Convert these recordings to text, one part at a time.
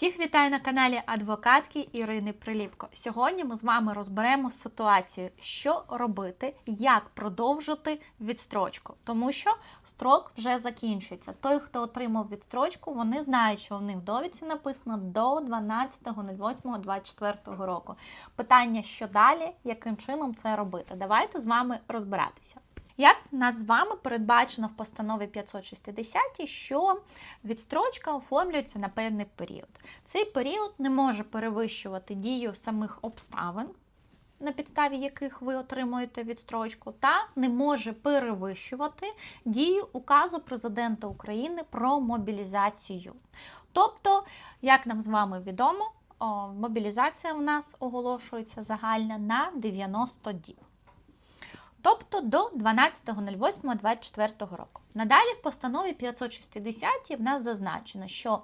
Всіх вітаю на каналі адвокатки Ірини Приліпко. Сьогодні ми з вами розберемо ситуацію, що робити, як продовжити відстрочку, тому що строк вже закінчується. Той, хто отримав відстрочку, вони знають, що в них в довідці написано до 12.08.24 року. Питання, що далі, яким чином це робити? Давайте з вами розбиратися. Як в нас з вами передбачено в постанові 560, що відстрочка оформлюється на певний період. Цей період не може перевищувати дію самих обставин, на підставі яких ви отримуєте відстрочку, та не може перевищувати дію указу президента України про мобілізацію. Тобто, як нам з вами відомо, мобілізація у нас оголошується загальна на 90 діб тобто до 12.08.24 року. Надалі в постанові 560 в нас зазначено, що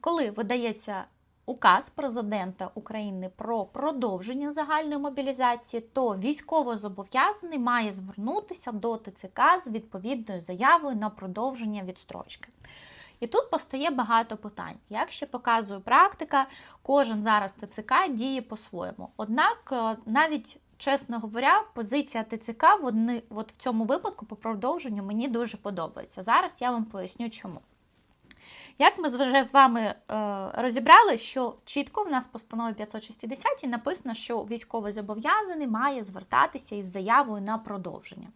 коли видається указ президента України про продовження загальної мобілізації, то військовозобов'язаний має звернутися до ТЦК з відповідною заявою на продовження відстрочки. І тут постає багато питань. Як ще показує практика, кожен зараз ТЦК діє по-своєму. Однак, навіть чесно говоря, позиція ТЦК вони, от в цьому випадку по продовженню мені дуже подобається. Зараз я вам поясню, чому. Як ми вже з вами е, розібрали, що чітко в нас постанові 560 написано, що військовий зобов'язаний має звертатися із заявою на продовження.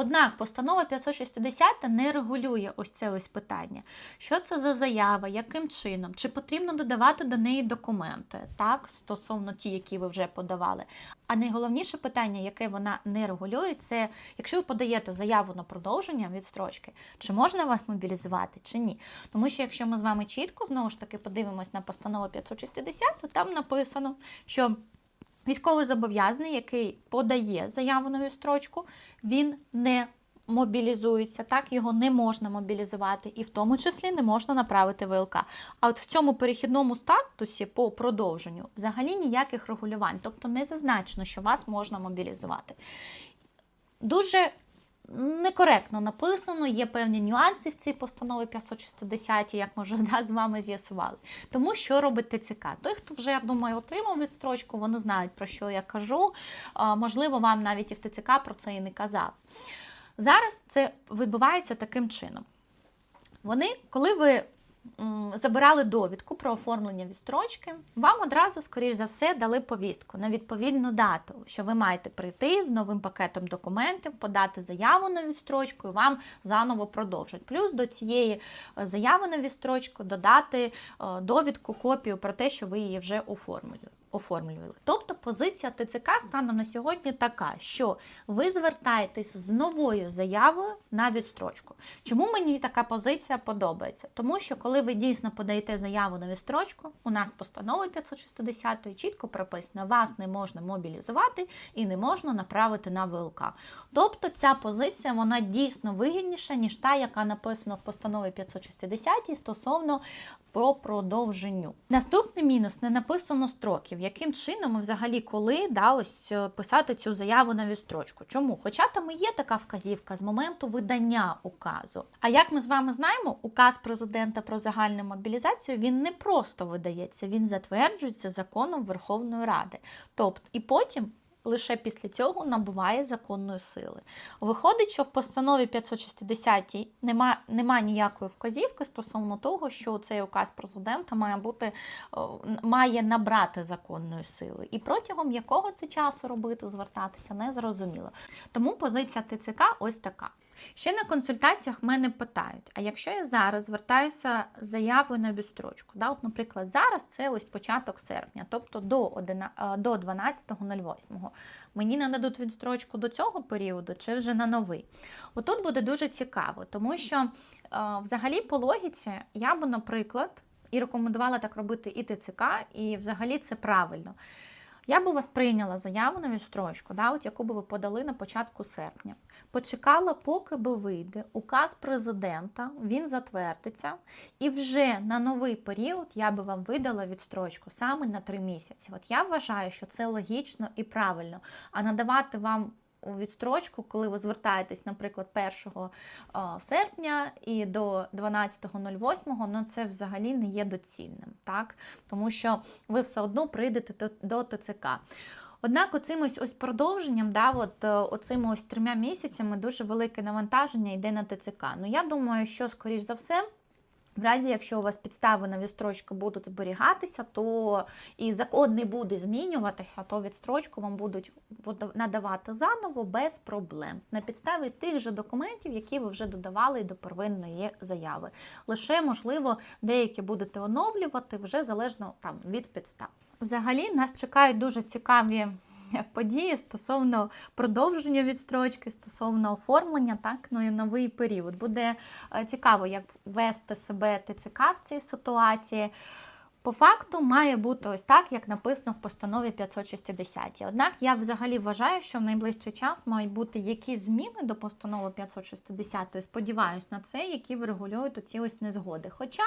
Однак постанова 560 не регулює ось це ось питання. Що це за заява, яким чином, чи потрібно додавати до неї документи, так, стосовно ті, які ви вже подавали. А найголовніше питання, яке вона не регулює, це якщо ви подаєте заяву на продовження відстрочки, чи можна вас мобілізувати, чи ні. Тому що якщо ми з вами чітко знову ж таки подивимось на постанову 560, то там написано, що Військовий зобов'язаний, який подає заяву на строчку, він не мобілізується, так його не можна мобілізувати, і в тому числі не можна направити ВЛК. А от в цьому перехідному статусі по продовженню взагалі ніяких регулювань, тобто не зазначено, що вас можна мобілізувати. Дуже некоректно написано, є певні нюанси в цій постанові 560, як ми вже з вами з'ясували. Тому що робить ТЦК? Той, хто вже, я думаю, отримав відстрочку, вони знають, про що я кажу. Можливо, вам навіть і в ТЦК про це і не казав. Зараз це відбувається таким чином. Вони, коли ви забирали довідку про оформлення відстрочки, вам одразу, скоріш за все, дали повістку на відповідну дату, що ви маєте прийти з новим пакетом документів, подати заяву на відстрочку і вам заново продовжать. Плюс до цієї е, заяви на відстрочку додати е, довідку, копію про те, що ви її вже оформлювали. Тобто позиція ТЦК станом на сьогодні така, що ви звертаєтесь з новою заявою на відстрочку. Чому мені така позиція подобається? Тому що, коли ви дійсно подаєте заяву на відстрочку, у нас постанови 560 чітко прописано, вас не можна мобілізувати і не можна направити на ВЛК. Тобто ця позиція вона дійсно вигідніша, ніж та, яка написана в постанові 560 стосовно про продовженню. Наступний мінус не написано строків, яким чином ми взагалі коли да, ось е, писати цю заяву на вістрочку. Чому? Хоча там і є така вказівка з моменту видання указу. А як ми з вами знаємо, указ президента про загальну мобілізацію він не просто видається, він затверджується законом Верховної Ради. Тобто, і потім лише після цього набуває законної сили. Виходить, що в постанові 560 нема, нема ніякої вказівки стосовно того, що цей указ президента має бути, має набрати законної сили. І протягом якого це часу робити, звертатися, не зрозуміло. Тому позиція ТЦК ось така. Ще на консультаціях мене питають: а якщо я зараз звертаюся з заявою на відстрочку, да, от, наприклад, зараз це ось початок серпня, тобто до до 12.08, мені нададуть відстрочку до цього періоду чи вже на новий. Отут буде дуже цікаво, тому що взагалі по логіці я би, наприклад, і рекомендувала так робити і ТЦК, і взагалі це правильно. Я б у вас прийняла заяву на відстрочку, да, от яку би ви подали на початку серпня. Почекала, поки би вийде указ президента, він затвердиться, і вже на новий період я би вам видала відстрочку саме на три місяці. От я вважаю, що це логічно і правильно. А надавати вам у відстрочку, коли ви звертаєтесь, наприклад, 1 серпня і до 12.08, ну це взагалі не є доцільним, так? тому що ви все одно прийдете до, ТЦК. Однак, оцим ось ось продовженням, да, от, е, оцими ось трьома місяцями дуже велике навантаження йде на ТЦК. Ну я думаю, що скоріш за все. В разі, якщо у вас підстави на відстрочку будуть зберігатися, то і закон не буде змінюватися, то відстрочку вам будуть надавати заново без проблем на підставі тих же документів, які ви вже додавали до первинної заяви. Лише, можливо, деякі будете оновлювати вже залежно там від підстав. Взагалі нас чекають дуже цікаві події стосовно продовження відстрочки, стосовно оформлення, так, ну і новий період. Буде е, цікаво, як вести себе ТЦК в цій ситуації. По факту має бути ось так, як написано в постанові 560. Однак я взагалі вважаю, що в найближчий час мають бути якісь зміни до постанови 560. Сподіваюсь на це, які врегулюють оці ось незгоди. Хоча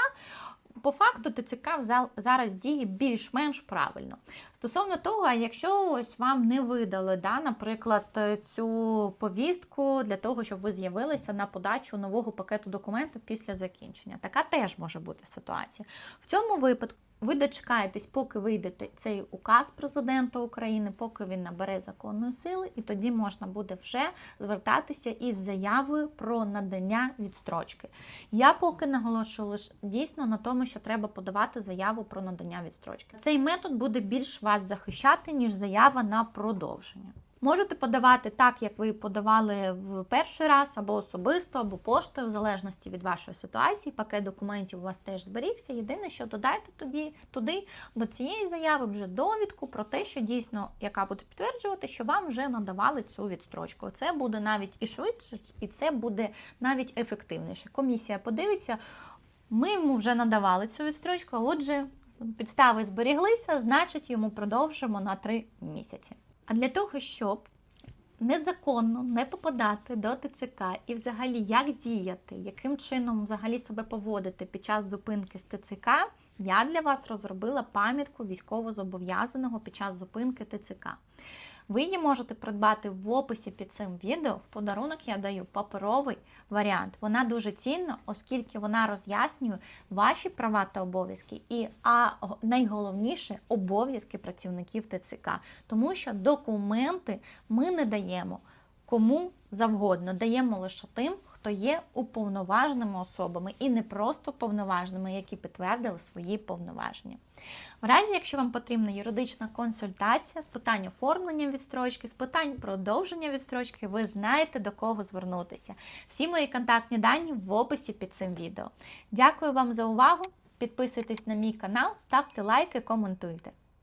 по факту ТЦК зараз діє більш-менш правильно. Стосовно того, якщо ось вам не видали, да, наприклад, цю повістку для того, щоб ви з'явилися на подачу нового пакету документів після закінчення, така теж може бути ситуація. В цьому випадку. Ви дочекаєтесь, поки вийде цей указ президента України, поки він набере законної сили, і тоді можна буде вже звертатися із заявою про надання відстрочки. Я поки наголошую лише дійсно на тому, що треба подавати заяву про надання відстрочки. Цей метод буде більш вас захищати, ніж заява на продовження. Можете подавати так, як ви подавали в перший раз, або особисто, або поштою, в залежності від вашої ситуації. Пакет документів у вас теж зберігся. Єдине, що додайте тоді, туди до цієї заяви вже довідку про те, що дійсно яка буде підтверджувати, що вам вже надавали цю відстрочку. Це буде навіть і швидше, і це буде навіть ефективніше. Комісія подивиться, ми йому вже надавали цю відстрочку, отже, підстави зберіглися, значить йому продовжимо на три місяці. А для того, щоб незаконно не попадати до ТЦК і взагалі як діяти, яким чином взагалі себе поводити під час зупинки з ТЦК, я для вас розробила пам'ятку військовозобов'язаного під час зупинки ТЦК. Ви її можете придбати в описі під цим відео. В подарунок я даю паперовий варіант. Вона дуже цінна, оскільки вона роз'яснює ваші права та обов'язки, і а найголовніше обов'язки працівників ТЦК. Тому що документи ми не даємо кому завгодно, даємо лише тим, хто є уповноваженими особами і не просто повноважними, які підтвердили свої повноваження. В разі, якщо вам потрібна юридична консультація з питань оформлення відстрочки, з питань продовження відстрочки, ви знаєте до кого звернутися. Всі мої контактні дані в описі під цим відео. Дякую вам за увагу! Підписуйтесь на мій канал, ставте лайки, коментуйте.